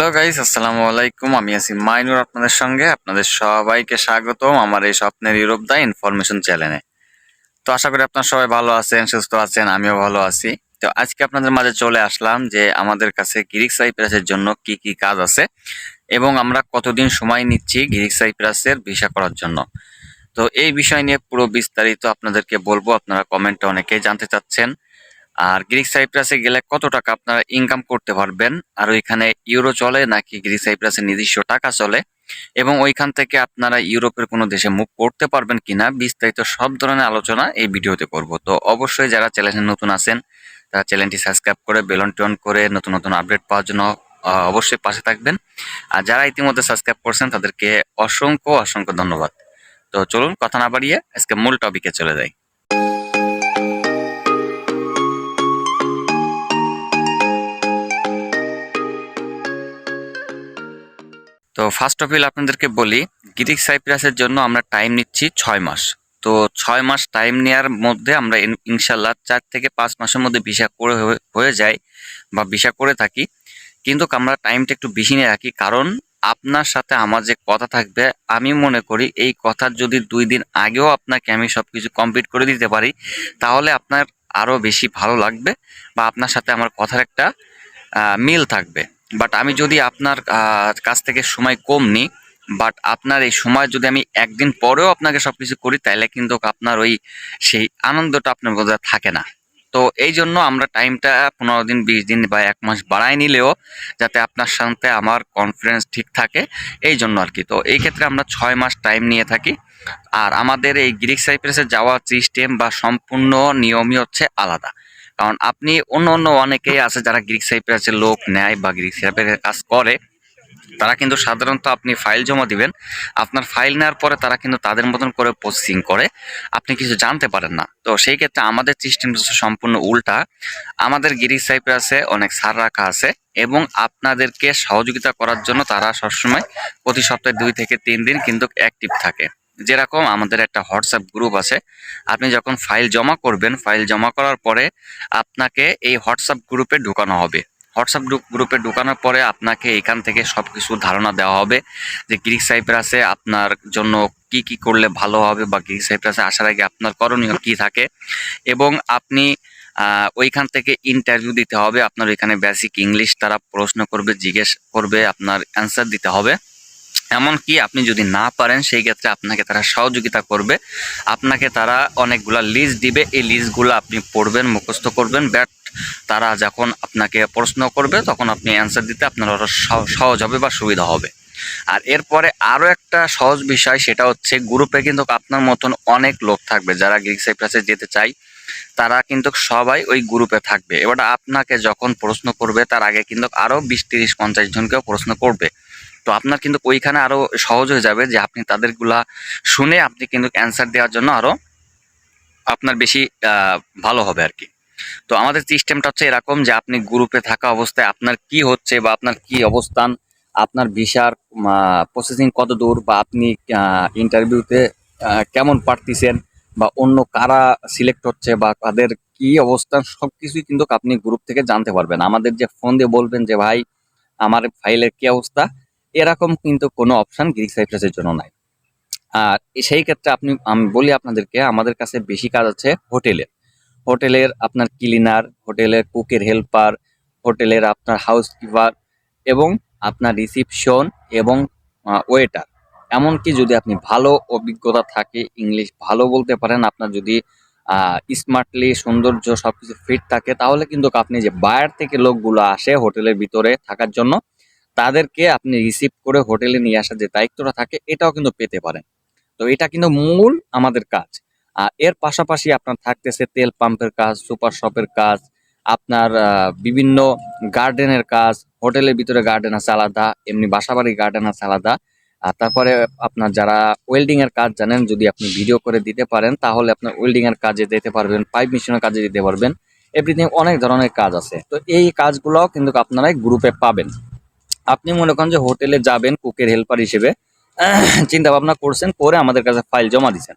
Hello guys আসসালামু আলাইকুম। আমি আছি মাইনুর আপনাদের সঙ্গে। আপনাদের সবাইকে স্বাগতম আমার এই স্বপ্নের ইউরোপ দা ইনফরমেশন চ্যানেলে তো আশা করি আপনারা সবাই ভালো আছেন, সুস্থ আছেন, আমিও ভালো আছি। তো আজকে আপনাদের মাঝে চলে আসলাম যে আমাদের কাছে গ্রিক সাইপ্রাসের জন্য কি কি কাজ আছে এবং আমরা কতদিন সময় নিচ্ছি গ্রিক সাইপ্রাসের ভিসা করার জন্য। তো এই বিষয় নিয়ে পুরো বিস্তারিত আপনাদেরকে বলব। আপনারা কমেন্টে অনেকেই জানতে চাচ্ছেন। আর গ্রিক সাইপ্রাসে গেলে কত টাকা আপনারা ইনকাম করতে পারবেন? আর ওইখানে ইউরো চলে নাকি গ্রিক সাইপ্রাসে নিজস্ব টাকা চলে? এবং ওইখান থেকে আপনারা ইউরোপের কোনো দেশে মুভ করতে পারবেন কিনা? বিস্তারিত সব ধরনের আলোচনা এই ভিডিওতে করব। তো অবশ্যই যারা চ্যানেলে নতুন আছেন, তারা চ্যানেলটি সাবস্ক্রাইব করে বেলন টন করে, নতুন নতুন আপডেট পাওয়ার জন্য অবশ্যই পাশে থাকবেন। আর যারা ইতিমধ্যে সাবস্ক্রাইব করছেন, তাদেরকে অসংখ্য অসংখ্য ধন্যবাদ। তো চলুন, কথা না বাড়িয়ে আজকে মূল টপিকে চলে যাই। তো ফার্স্ট অফ অল আপনাদেরকে বলি গ্রিক সাইপ্রাসের জন্য আমরা টাইম নিচ্ছি ছয় মাস। তো ছয় মাস টাইম নেওয়ার মধ্যে আমরা ইনশাল্লাহ চার থেকে পাঁচ মাসের মধ্যে ভিসা করে হয়ে- যায় বা ভিসা করে থাকি। কিন্তু আমরা টাইমটা একটু বেশি নিয়ে রাখি কারণ আপনার সাথে আমার যে কথা থাকবে, আমি মনে করি এই কথার যদি দুই দিন আগেও আপনাকে আমি সব কিছু কমপ্লিট করে দিতে পারি, তাহলে আপনার আরও বেশি ভালো লাগবে বা আপনার সাথে আমার কথার একটা মিল থাকবে। বাট আমি যদি আপনার কাছ থেকে সময় কম নিই বাট আপনার এই সময় যদি আমি একদিন পরেও আপনাকে সব কিছু করি তাহলে কিন্তু আপনার ওই সেই আনন্দটা আপনার মধ্যে থাকে না। তো এই জন্য আমরা টাইমটা পনেরো দিন, বিশ দিন বা এক মাস বাড়াই নিলেও যাতে আপনার সাথে আমার কনফিডেন্স ঠিক থাকে, এই জন্য আর কি। তো এই ক্ষেত্রে আমরা ছয় মাস টাইম নিয়ে থাকি। আর আমাদের এই গ্রিক সাইপ্রেসে যাওয়ার সিস্টেম বা সম্পূর্ণ নিয়মই হচ্ছে আলাদা। কারণ আপনি অন্য অন্য অনেকেই আছে যারা গ্রিক সাইপ্রাসের লোক নেয় বা গ্রিক সাইপ্রাসের কাজ করে, তারা কিন্তু সাধারণত আপনি ফাইল জমা দিবেন। আপনার ফাইল নেওয়ার পরে তারা কিন্তু তাদের মতন করে প্রসেসিং করে। আপনি কিছু জানতে পারেন না। তো সেই ক্ষেত্রে আমাদের সিস্টেম সম্পূর্ণ উল্টা। আমাদের গ্রিক সাইপ্রাসে অনেক সার রাখা আছে এবং আপনাদেরকে সহযোগিতা করার জন্য তারা সবসময় প্রতি সপ্তাহে দুই থেকে তিন দিন কিন্তু অ্যাক্টিভ থাকে। যেরকম আমাদের একটা হোয়াটসঅ্যাপ গ্রুপ আছে, আপনি যখন ফাইল জমা করবেন ফাইল জমা করার পরে আপনাকে এই হোয়াটসঅ্যাপ গ্রুপে ঢুকানো হবে। হোয়াটসঅ্যাপ গ্রুপ ঢুকানোর পরে আপনাকে এখান থেকে সব কিছু ধারণা দেওয়া হবে যে গ্রিক সাইপ্রাসে আপনার জন্য কি কি করলে ভালো হবে বা গ্রিক সাইপ্রাসে আসার আগে আপনার করণীয় কি থাকে। এবং আপনি ওইখান থেকে ইন্টারভিউ দিতে হবে, আপনার ওইখানে বেসিক ইংলিশ তারা প্রশ্ন করবে, জিজ্ঞেস করবে, আপনার অ্যান্সার দিতে হবে। এমনকি আপনি যদি না পারেন, সেই ক্ষেত্রে আপনাকে তারা সহযোগিতা করবে। আপনাকে তারা অনেকগুলা লিস্ট দিবে। এই লিস্টগুলো আপনি পড়বেন, মুখস্থ করবেন। ব্যাট তারা যখন আপনাকে প্রশ্ন করবে, তখন আপনি অ্যান্সার দিতে আপনার আরও সহ- সহজ হবে বা সুবিধা হবে। আর এরপরে আরও একটা সহজ বিষয়, সেটা হচ্ছে গ্রুপে কিন্তু আপনার মতন অনেক লোক থাকবে। যারা গ্রিক সাইপ্রাসে যেতে চাই তারা কিন্তু সবাই ওই গ্রুপে থাকবে। এবার আপনাকে যখন প্রশ্ন করবে, তার আগে কিন্তু আরও বিশ, তিরিশ, পঞ্চাশ জনকেও প্রশ্ন করবে। তো আপনার কিন্তু ওইখানে আরও সহজ হয়ে যাবে যে আপনি তাদেরগুলা শুনে আপনি কিন্তু অ্যান্সার দেওয়ার জন্য আরও আপনার বেশি ভালো হবে আর কি তো আমাদের সিস্টেমটা হচ্ছে এরকম যে আপনি গ্রুপে থাকা অবস্থায় আপনার কি হচ্ছে বা আপনার কি অবস্থান, আপনার ভিসার প্রসেসিং কত দূর বা আপনি ইন্টারভিউতে কেমন পারতেছেন বা অন্য কারা সিলেক্ট হচ্ছে বা তাদের কি অবস্থান, সবকিছুই কিন্তু আপনি গ্রুপ থেকে জানতে পারবেন। আমাদের যে ফোন দিয়ে বলবেন যে, ভাই, আমার ফাইলের কি অবস্থা? এরকম কিন্তু কোনো অপশন গ্রিক সাইপ্রাসের জন্য নাই। আর সেই ক্ষেত্রে আপনি, আমি বলি আপনাদেরকে, আমাদের কাছে বেশি কাজ আছে হোটেলের হোটেলের আপনার ক্লিনার হোটেলের কুকের হেল্পার হোটেলের আপনার হাউস কিপার এবং আপনার রিসিপশন এবং ওয়েটার এমনকি যদি আপনি ভালো অভিজ্ঞতা থাকে ইংলিশ ভালো বলতে পারেন, আপনার যদি স্মার্টলি সৌন্দর্য সবকিছু ফিট থাকে, তাহলে কিন্তু আপনি যে বাইরে থেকে লোকগুলো আসে হোটেলের ভিতরে থাকার জন্য তাদেরকে আপনি রিসিভ করে হোটেলে নিয়ে আসার যে দায়িত্বটা থাকে, এটাও কিন্তু পেতে পারেন। তো এটা কিন্তু মূল আমাদের কাজ। আর এর পাশাপাশি আপনার থাকতেছে তেল পাম্পের কাজ, সুপার শপের কাজ, আপনার বিভিন্ন গার্ডেনের কাজ, হোটেলের ভিতরে গার্ডেন আছে আলাদা, এমনি বাসাবাড়ি গার্ডেন আছে আলাদা। আর তারপরে আপনার যারা ওয়েল্ডিং এর কাজ জানেন, যদি আপনি ভিডিও করে দিতে পারেন, তাহলে আপনার ওয়েল্ডিং এর কাজে দিতে পারবেন, পাইপ মেশিনের কাজে দিতে পারবেন। এভরিথিং অনেক ধরনের কাজ আছে। তো এই কাজগুলো কিন্তু আপনারা গ্রুপে পাবেন। আপনি মনে করেন যে হোটেলে যাবেন কুকের হেল্পার হিসেবে চিন্তা ভাবনা করছেন, করে আমাদের কাছে ফাইল জমা দিচ্ছেন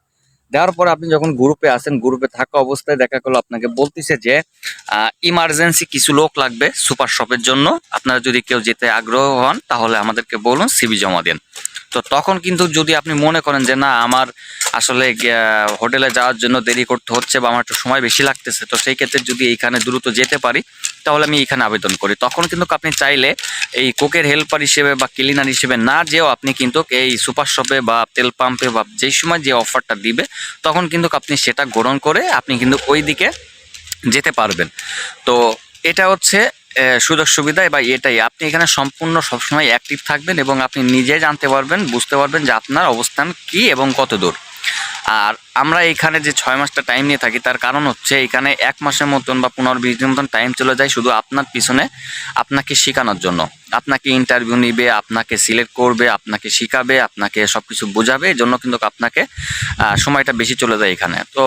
দেওয়ার পর আপনি যখন গ্রুপে আসেন গ্রুপে থাকা অবস্থায় দেখা করল আপনাকে বলতেছে যে ইমার্জেন্সি কিছু লোক লাগবে সুপার শপের জন্য। আপনারা যদি কেউ যেতে আগ্রহ হন, তাহলে আমাদেরকে বলুন সিবি জমা দেন। তো তখন কিন্তু যদি আপনি মনে করেন যে, না, আমার আসলে হোটেলে যাওয়ার জন্য দেরি করতে হচ্ছে বা আমার একটু সময় বেশি লাগতেছে, তো সেই ক্ষেত্রে যদি এইখানে দ্রুত যেতে পারি, তাহলে আমি এখানে আবেদন করি। তখন কিন্তু আপনি চাইলে এই কোকের হেল্পার হিসেবে বা ক্লিনার হিসেবে না যেও আপনি কিন্তু এই সুপার শপে বা তেল পাম্পে বা যেই সময় যে অফারটা দিবে, তখন কিন্তু আপনি সেটা গ্রহণ করে আপনি কিন্তু ওই দিকে যেতে পারবেন। তো এটা হচ্ছে সুযোগ সুবিধা বা এটাই। আপনি এখানে সম্পূর্ণ সবসময় অ্যাক্টিভ থাকবেন এবং আপনি নিজে জানতে পারবেন, বুঝতে পারবেন যে আপনার অবস্থান কি এবং কত দূর। আর আমরা এখানে যে ছয় মাসটা টাইম নিয়ে থাকি, তার কারণ হচ্ছে এখানে এক মাসের মতন বা পনেরো বিশ দিন মতন টাইম চলে যায় শুধু আপনার পিছনে আপনাকে শেখানোর জন্য। আপনাকে ইন্টারভিউ নিবে, আপনাকে সিলেক্ট করবে, আপনাকে শিখাবে, আপনাকে সব কিছু বোঝাবে এই জন্য কিন্তু আপনাকে সময়টা বেশি চলে যায় এখানে। তো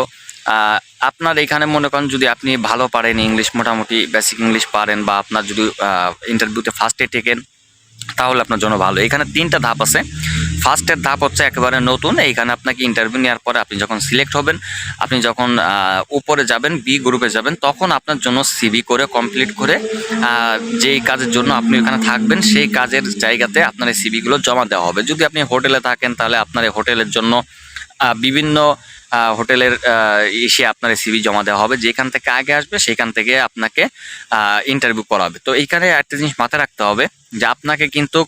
আপনার এখানে মনে করেন যদি আপনি ভালো পারেন ইংলিশ মোটামুটি বেসিক ইংলিশ পারেন বা আপনার যদি ইন্টারভিউতে ফার্স্টে টেকেন তাহলে আপনার জন্য ভালো। এখানে তিনটা ধাপ আছে। ফার্স্টের ধাপ হচ্ছে একেবারে নতুন। এইখানে আপনাকে ইন্টারভিউ নেওয়ার পরে আপনি যখন সিলেক্ট হবেন, আপনি যখন উপরে যাবেন বি গ্রুপে যাবেন, তখন আপনার জন্য সিবি করে কমপ্লিট করে যেই কাজের জন্য আপনি ওখানে থাকবেন, সেই কাজের জায়গাতে আপনার এই সিবিগুলো জমা দেওয়া হবে। যদি আপনি হোটেলে থাকেন, তাহলে আপনার এই হোটেলের জন্য বিভিন্ন হোটেলের এসে আপনার সিবি জমা দেওয়া হবে। যেখান থেকে আগে আসবে, সেখান থেকে আপনাকে ইন্টারভিউ করাবে। তো এইখানে একটা জিনিস মাথায় রাখতে হবে। যে আপনাকে কিন্তু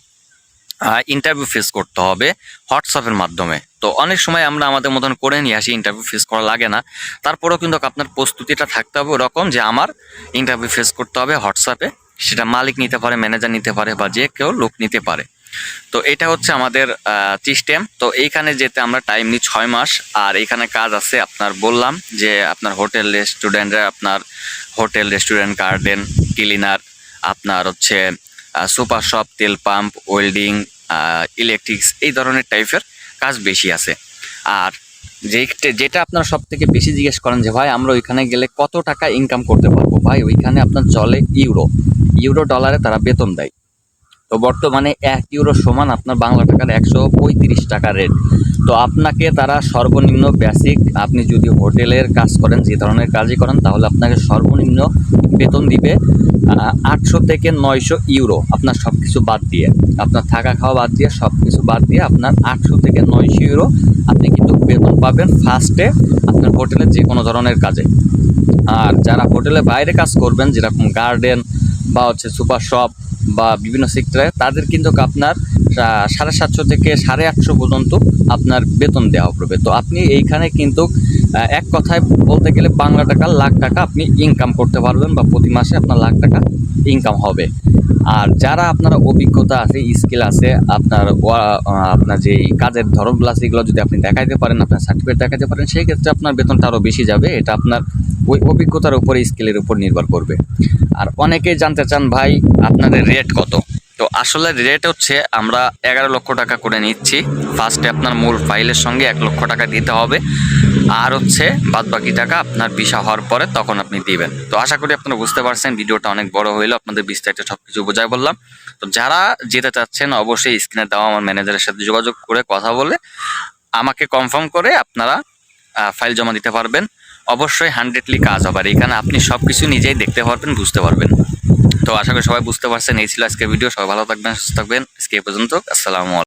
ইন্টারভিউ ফেস করতে হবে হোয়াটসঅ্যাপের মাধ্যমে। তো অনেক সময় আমরা আমাদের মতন করে নিয়ে আসি ইন্টারভিউ ফেস করা লাগে না। তারপরেও কিন্তু আপনার প্রস্তুতিটা থাকতে হবে ওরকম যে আমার ইন্টারভিউ ফেস করতে হবে হোয়াটসঅ্যাপে সেটা মালিক নিতে পারে ম্যানেজার নিতে পারে বা যে কেউ লোক নিতে পারে। তো এটা হচ্ছে আমাদের সিস্টেম তো এইখানে যেতে আমরা টাইম নিই ছয় মাস। আর এখানে কাজ আছে আপনার বললাম যে আপনার হোটেল রেস্টুরেন্টে আপনার হোটেল রেস্টুরেন্ট, গার্ডেন, ক্লিনার, আপনার হচ্ছে সুপার শপ, তেল পাম্প, ওয়েল্ডিং ইলেকট্রিক্স এই ধরনের টাইপের কাজ বেশি আছে। আর যে যেটা আপনার সব থেকে বেশি জিজ্ঞেস করেন যে, ভাই, আমরা ওইখানে গেলে কত টাকা ইনকাম করতে পারব? ভাই, ওইখানে আপনার চলে ইউরো ইউরো ডলারে তারা বেতন দেয়। তো বর্তমানে এক ইউরো সমান আপনার বাংলা টাকার একশো পঁয়ত্রিশ টাকা রেট তো আপনাকে তারা সর্বনিম্ন বেসিক আপনি যদি হোটেলের কাজ করেন, যে ধরনের কাজই করেন, তাহলে আপনাকে সর্বনিম্ন বেতন দিবে আটশো থেকে নয়শো ইউরো আপনার সব কিছু বাদ দিয়ে। আপনার থাকা খাওয়া বাদ দিয়ে সব কিছু বাদ দিয়ে আপনার আটশো থেকে নয়শো ইউরো আপনি কিন্তু বেতন পাবেন ফার্স্টে আপনার হোটেলের যে কোনো ধরনের কাজে। আর যারা হোটেলে বাইরে কাজ করবেন, যেরকম গার্ডেন বা হচ্ছে সুপার শপ বা বিভিন্ন সেক্টরে তাদের কিন্তু আপনার সাড়ে সাতশো থেকে সাড়ে আটশো পর্যন্ত আপনার বেতন দেওয়া পড়বে। তো আপনি এইখানে কিন্তু এক কথায় বলতে গেলে বাংলা টাকা, লাখ টাকা আপনি ইনকাম করতে পারবেন বা প্রতি মাসে আপনার লাখ টাকা ইনকাম হবে। আর যারা আপনার অভিজ্ঞতা আছে স্কিল আছে, আপনার আপনার যে কাজের ধরনগুলো আছে, এগুলো যদি আপনি দেখাইতে পারেন, আপনার সার্টিফিকেট দেখাতে পারেন, সেই ক্ষেত্রে আপনার বেতনটা আরও বেশি যাবে। এটা আপনার ওই অভিজ্ঞতার উপরে স্কেলের উপর নির্ভর করবে। আর অনেকেই জানতে চান, ভাই, আপনাদের রেট কত? তো আসলে রেট হচ্ছে, আমরা এগারো লক্ষ টাকা করে নিচ্ছি। ফার্স্টে আপনার মূল ফাইলের সঙ্গে এক লক্ষ টাকা দিতে হবে। আর হচ্ছে বাদ বাকি টাকা আপনার ভিসা হওয়ার পরে তখন আপনি দিবেন। তো আশা করি আপনারা বুঝতে পারছেন, ভিডিওটা অনেক বড় হইল। আপনাদের বিস্তারিত সব কিছু বোঝায় বললাম। তো যারা যেতে চাচ্ছেন, অবশ্যই স্ক্রিনে দেওয়া আমার ম্যানেজারের সাথে যোগাযোগ করে কথা বলে আমাকে কনফার্ম করে আপনারা ফাইল জমা দিতে পারবেন। অবশ্যই হান্ড্রেডলি কাজ হবে। এখানে আপনি সব কিছু নিজেই দেখতে পারবেন, বুঝতে পারবেন। তো আশা করি সবাই বুঝতে পারছেন। এই ছিল আজকের ভিডিও সবাই ভালো থাকবেন, সুস্থ থাকবেন। আজকে পর্যন্ত, আসসালামু